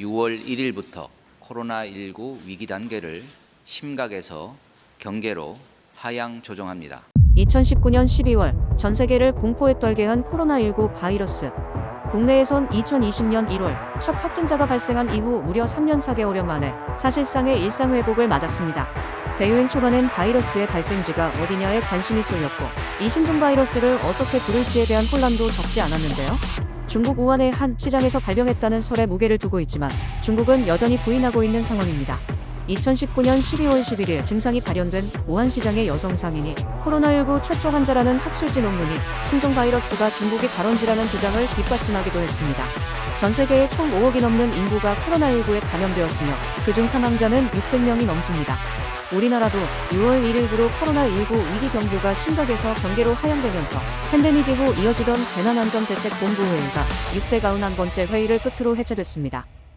6월 1일부터 코로나19 위기 단계를 심각에서 경계로 하향 조정합니다. 2019년 12월 전 세계를 공포에 떨게 한 코로나19 바이러스. 국내에선 2020년 1월 첫 확진자가 발생한 이후 무려 3년 4개월여 만에 사실상의 일상 회복을 맞았습니다. 대유행 초반엔 바이러스의 발생지가 어디냐에 관심이 쏠렸고 이 신종 바이러스를 어떻게 부를지에 대한 혼란도 적지 않았는데요. 중국 우한의 한 시장에서 발병했다는 설에 무게를 두고 있지만 중국은 여전히 부인하고 있는 상황입니다. 2019년 12월 11일 증상이 발현된 우한시장의 여성 상인이 코로나19 최초 환자라는 학술지 논문이 신종 바이러스가 중국이 발원지라는 주장을 뒷받침하기도 했습니다. 전 세계의 총 5억이 넘는 인구가 코로나19에 감염되었으며 그중 사망자는 600명이 넘습니다. 우리나라도 6월 1일부로 코로나19 위기 경보가 심각에서 경계로 하향되면서 팬데믹 이후 이어지던 재난안전대책본부회의가 691번째 회의를 끝으로 해체됐습니다.